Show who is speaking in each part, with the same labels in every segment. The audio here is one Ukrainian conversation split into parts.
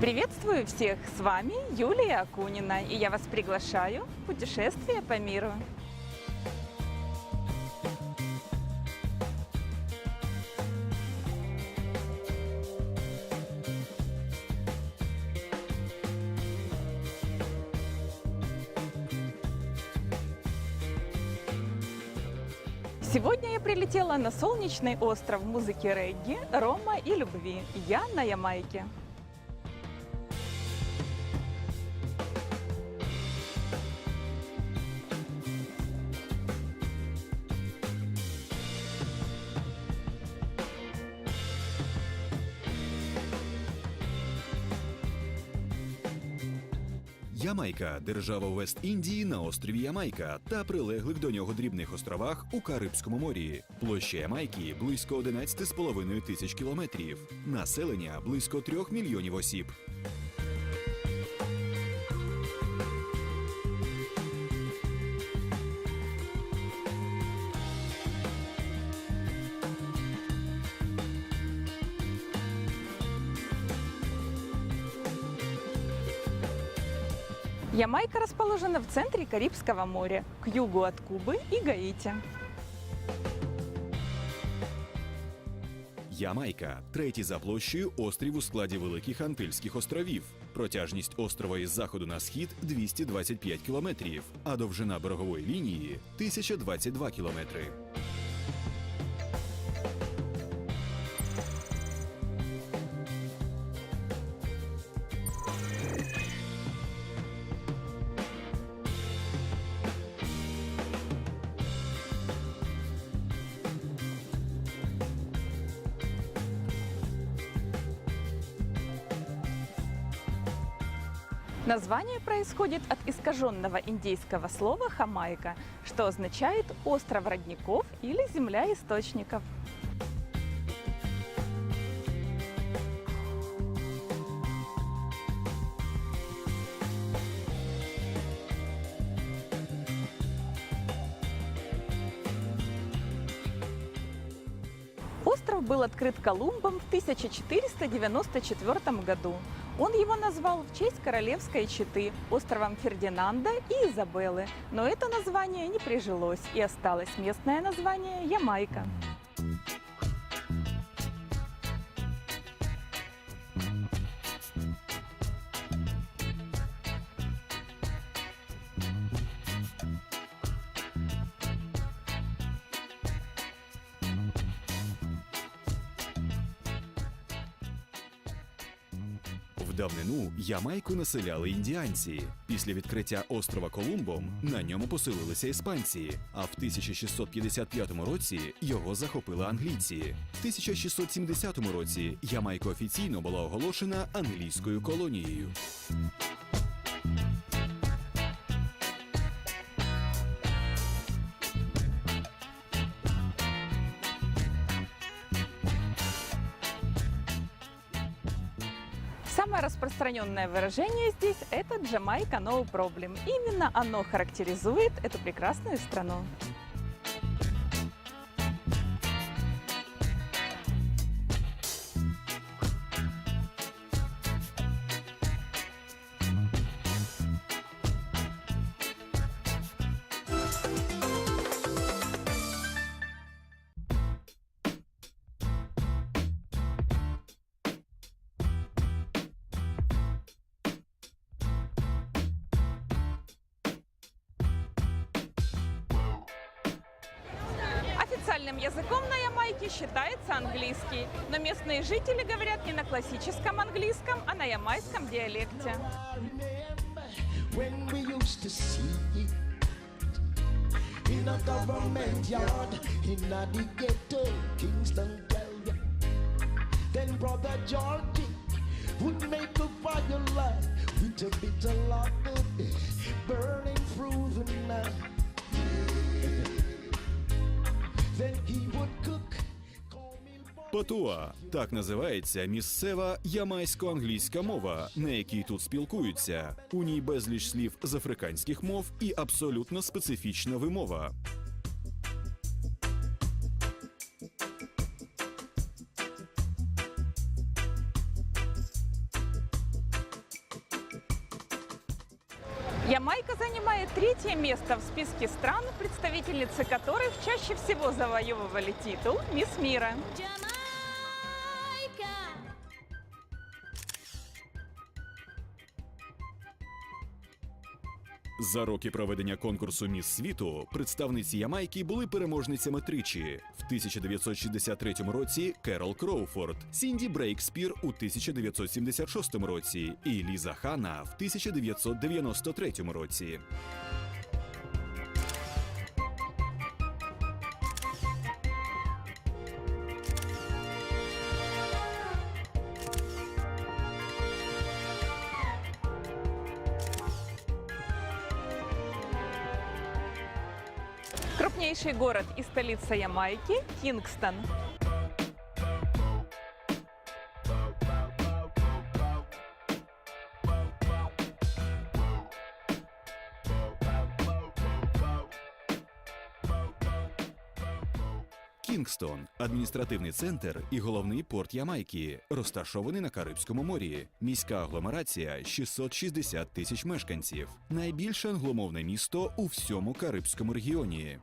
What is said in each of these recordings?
Speaker 1: Приветствую всех! С вами Юлия Акунина, и я вас приглашаю в путешествие по миру. Сегодня я прилетела на солнечный остров музыки регги, рома и любви. Я на Ямайке.
Speaker 2: Ямайка держава Вест-Індії на острові Ямайка та прилеглих до нього дрібних островах у Карибському морі. Площа Ямайки близько 11,5 тисяч кілометрів. Населення близько 3 мільйонів осіб.
Speaker 1: Ямайка расположена в центре Карибского моря, к югу от Кубы и Гаити.
Speaker 2: Ямайка третій за площею острів у складі Великих Антильських островів. Протяжність острова із заходу на схід 225 кілометрів, а довжина берегової лінії 1022 кілометри.
Speaker 1: Название происходит от искаженного индейского слова «хамайка», что означает «остров родников» или «земля источников». Остров был открыт Колумбом в 1494 году. Он его назвал в честь королевской четы островом Фердинанда и Изабеллы. Но это название не прижилось и осталось местное название Ямайка.
Speaker 2: Ямайку населяли індіанці. Після відкриття острова Колумбом на ньому поселилися іспанці. А в 1655 році його захопили англійці. В 1670 році Ямайка офіційно була оголошена англійською колонією.
Speaker 1: распространенное выражение здесь – это «Jamaica no problem». Именно оно характеризует эту прекрасную страну. Официальным языком на Ямайке считается английский, но местные жители говорят не на классическом английском, а на ямайском диалекте.
Speaker 3: Then brother Georgie would make a fire light with a bit of log burning through the night.
Speaker 2: Патуа так називається місцева ямайсько-англійська мова, на якій тут спілкуються. У ній безліч слів з африканських мов і абсолютно специфічна вимова.
Speaker 1: Ямайка занимает третье место в списке стран, представительницы которых чаще всего завоевывали титул «Мисс мира».
Speaker 2: За роки проведення конкурсу Міс світу представниці Ямайки були переможницями тричі. В 1963 році Керол Кроуфорд, Сінді Брейкспір у 1976 році і Ліза Хана в 1993 році.
Speaker 1: Крупнейший город и столица Ямайки – Кингстон.
Speaker 2: Кінгстон адміністративний центр і головний порт Ямайки, розташований на Карибському морі. Міська агломерація 660 тисяч мешканців. Найбільше англомовне місто у всьому Карибському регіоні.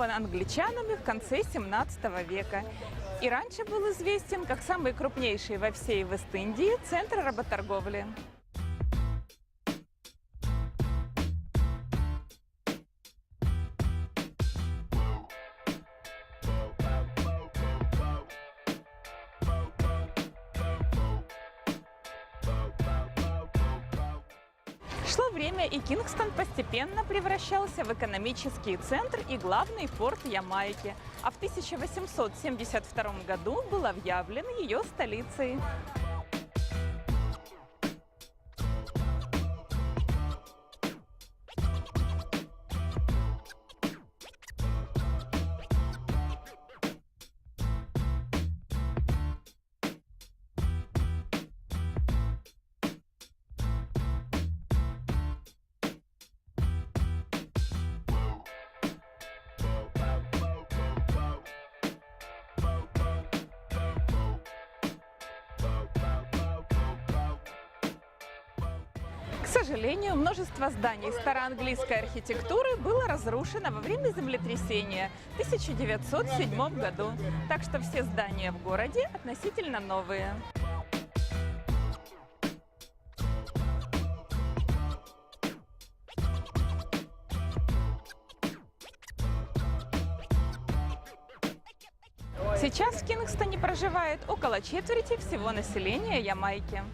Speaker 1: Основан англичанами в конце 17 века и раньше был известен как самый крупнейший во всей Вест-Индии центр работорговли. Кингстон постепенно превращался в экономический центр и главный порт Ямайки, а в 1872 году был объявлен ее столицей. К сожалению, множество зданий староанглийской архитектуры было разрушено во время землетрясения в 1907 году, так что все здания в городе относительно новые. Сейчас в Кингстоне проживает около четверти всего населения Ямайки.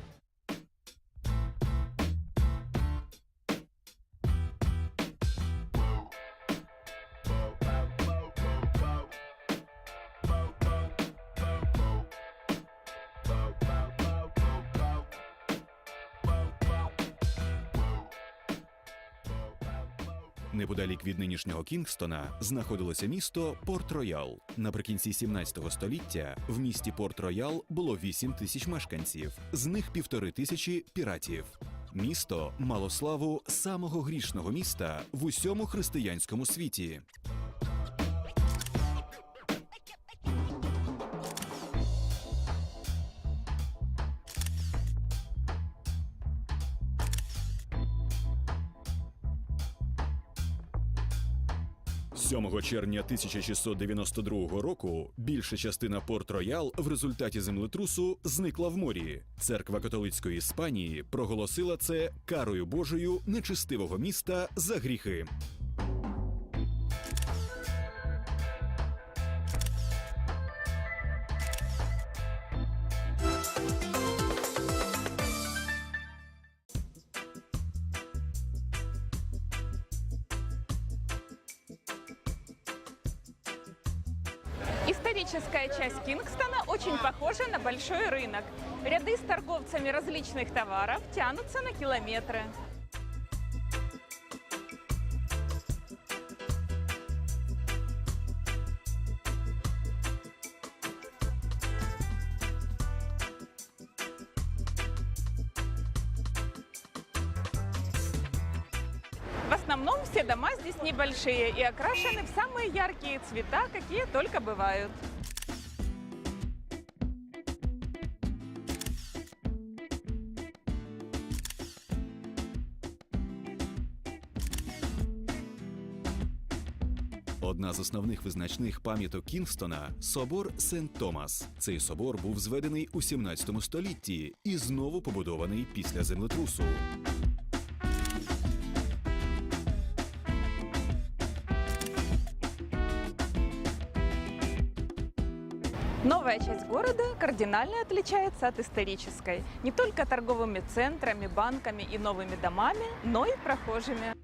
Speaker 2: Нинішнього Кінгстона знаходилося місто Порт-Роял. Наприкінці 17 століття в місті Порт-Роял було 8 тисяч мешканців, з них півтори тисячі піратів. Місто мало славу самого грішного міста в усьому християнському світі. 7 червня 1692 року більша частина Порт-Роял в результаті землетрусу зникла в морі. Церква католицької Іспанії проголосила це карою Божою нечистивого міста за гріхи.
Speaker 1: Историческая часть Кингстона очень похожа на большой рынок. Ряды с торговцами различных товаров тянутся на километры. здесь небольшие и окрашены в самые яркие цвета, какие только бывают.
Speaker 2: Одна з основних визначних пам'яток Кінгстона собор Сент Томас. Цей собор був зведений у 17 столітті і знову побудований після землетрусу.
Speaker 1: Новая часть города кардинально отличается от исторической. Не только торговыми центрами, банками и новыми домами, но и прохожими.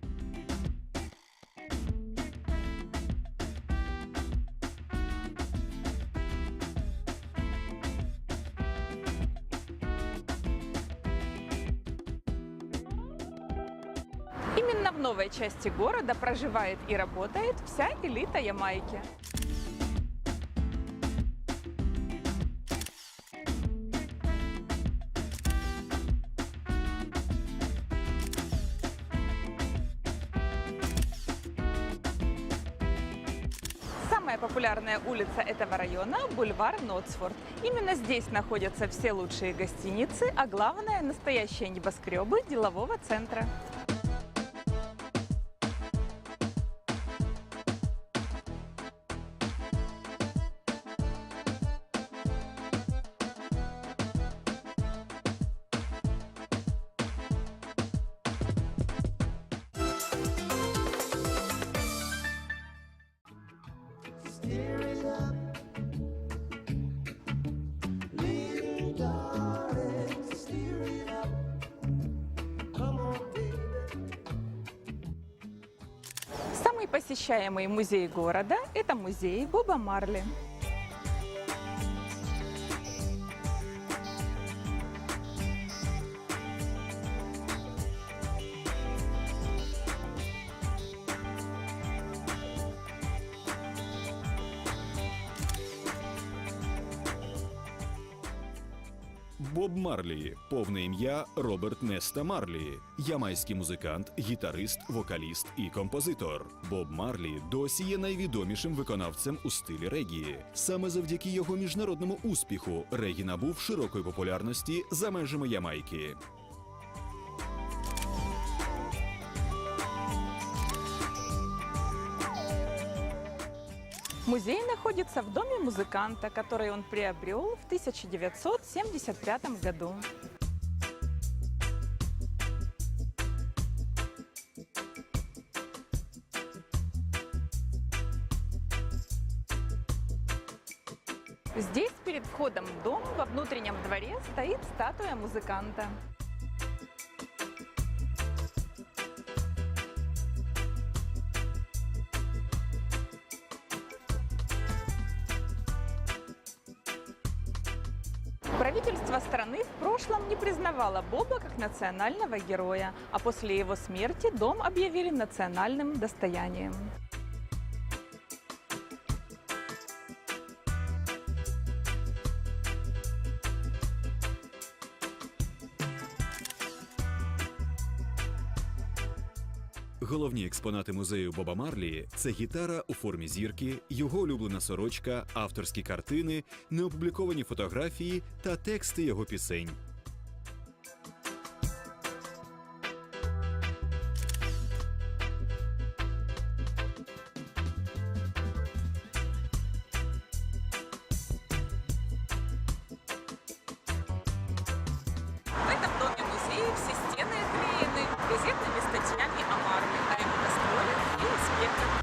Speaker 1: Именно в новой части города проживает и работает вся элита Ямайки. популярная улица этого района – бульвар Нотсфорд. Именно здесь находятся все лучшие гостиницы, а главное – настоящие небоскребы делового центра. Самый посещаемый музей города – это музей Боба Марли.
Speaker 2: Марлі, повне ім'я Роберт Неста Марлі, ямайський музикант, гітарист, вокаліст і композитор. Боб Марлі досі є найвідомішим виконавцем у стилі регі. Саме завдяки його міжнародному успіху регі набув широкої популярності за межами Ямайки.
Speaker 1: Музей находится в доме музыканта, который он приобрел в 1975 году. Здесь, перед входом в дом, во внутреннем дворе, стоит статуя музыканта. Правительство страны в прошлом не признавало Боба как национального героя, а после его смерти дом объявили национальным достоянием.
Speaker 2: Головні експонати музею Боба Марлі це гітара у формі зірки, його улюблена сорочка, авторські картини, неопубліковані фотографії та тексти його пісень.
Speaker 1: В этом доме музея все стены оклеены газетными статьями о Марли, Yep.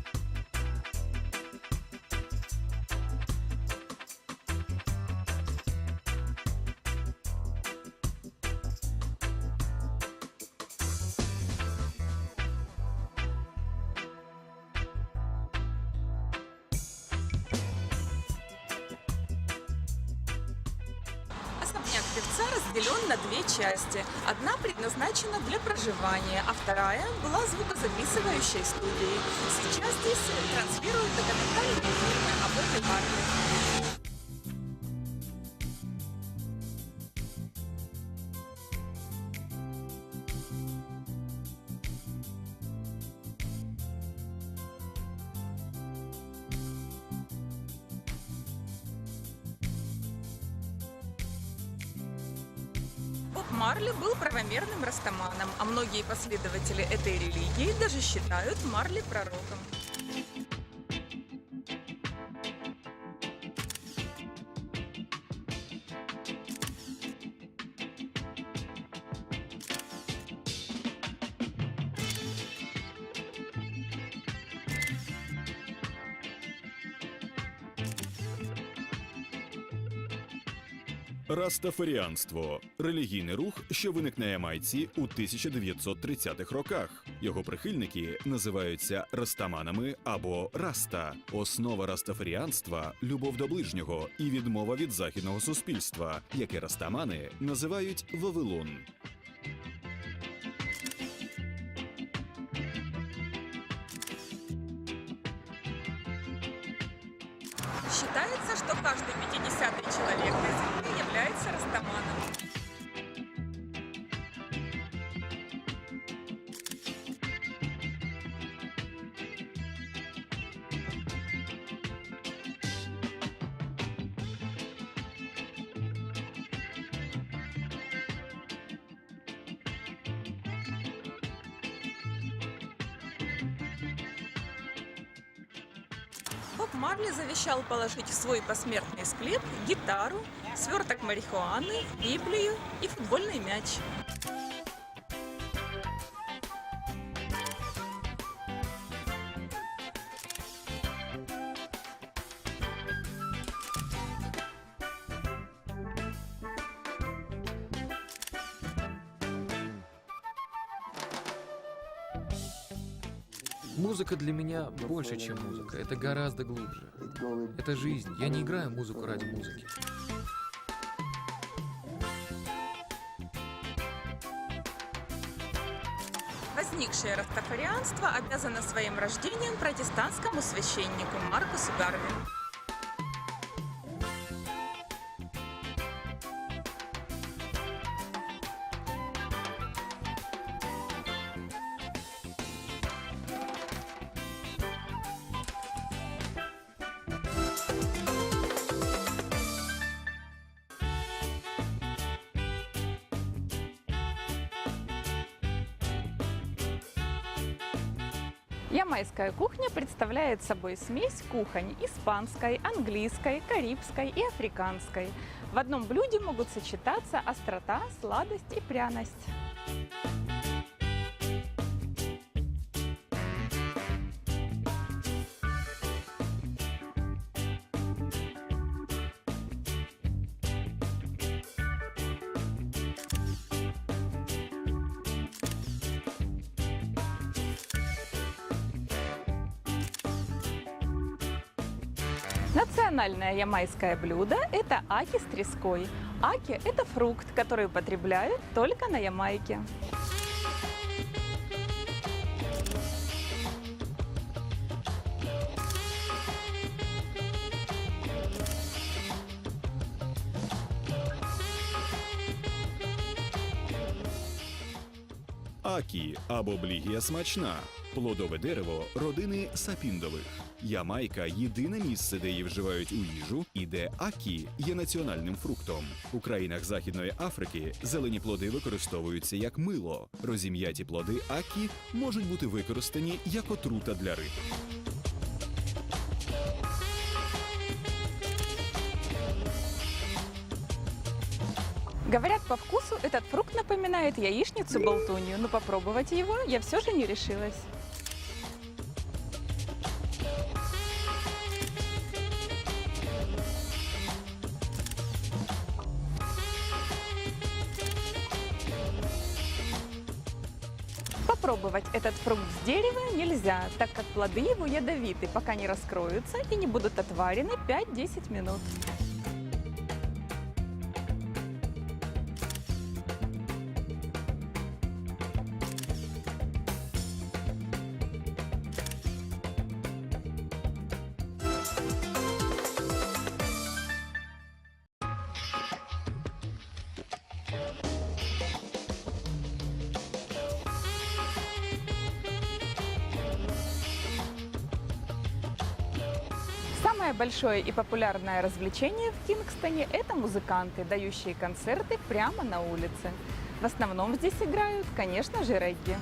Speaker 1: На две части. Одна предназначена для проживания, а вторая была звукозаписывающей студией. Сейчас здесь транслируют документальные фильмы об этой Марли. Последователи этой религии даже считают Марли пророком.
Speaker 2: Растафаріанство релігійний рух, що виник на Ямайці у 1930-х роках. Його прихильники називаються растаманами або раста. Основа растафаріанства любов до ближнього і відмова від західного суспільства, яке растамани називають Вавилон.
Speaker 1: Боб Марли завещал положить в свой посмертный склеп гитару, сверток марихуаны, Библию и футбольный мяч.
Speaker 4: Музыка для меня больше, чем музыка. Это гораздо глубже. Это жизнь. Я не играю музыку ради музыки.
Speaker 1: Возникшее растафарианство обязано своим рождением протестантскому священнику Маркусу Гарви. Ямайская кухня представляет собой смесь кухонь испанской, английской, карибской и африканской. В одном блюде могут сочетаться острота, сладость и пряность. Национальное ямайское блюдо – это аки с треской. Аки – это фрукт, который употребляют только на Ямайке.
Speaker 2: Акі або блігія смачна Плодове дерево родини сапіндових. Ямайка єдине місце, де її вживають у їжу, і де акі є національним фруктом. У країнах Західної Африки зелені плоди використовуються як мило. Розім'яті плоди акі можуть бути використані як отрута для риб.
Speaker 1: Говорят, по вкусу этот фрукт напоминает яичницу-болтунью, но попробовать его я все же не решилась. нельзя, так как плоды его ядовиты, пока не раскроются и не будут отварены 5-10 минут. Самое Самое большое и популярное развлечение в Кингстоне – это музыканты, дающие концерты прямо на улице. В основном здесь играют, конечно же, регги.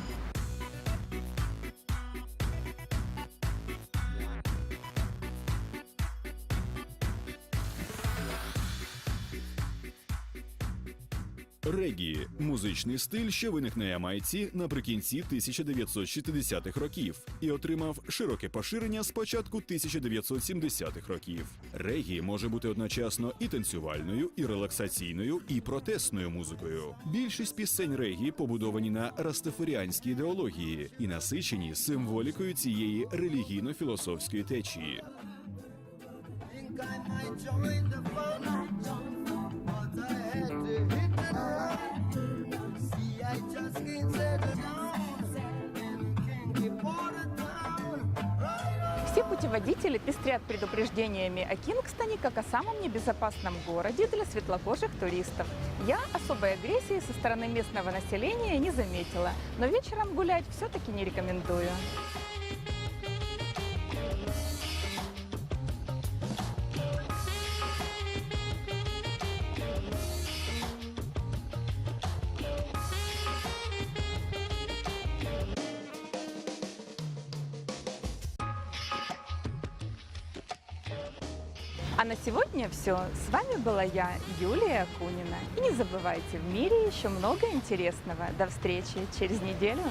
Speaker 2: Музичний стиль, що виник на Ямайці наприкінці 1960-х років і отримав широке поширення з початку 1970-х років. Регі може бути одночасно і танцювальною, і релаксаційною, і протестною музикою. Більшість пісень регі побудовані на растафаріанській ідеології і насичені символікою цієї релігійно-філософської течії.
Speaker 3: I might join the fun, but I had to hit
Speaker 1: Все путеводители пестрят предупреждениями о Кингстоне как о самом небезопасном городе для светлокожих туристов. Я особой агрессии со стороны местного населения не заметила, но вечером гулять все-таки не рекомендую. А на сегодня все. С вами была я, Юлия Акунина. И не забывайте, в мире еще много интересного. До встречи через неделю.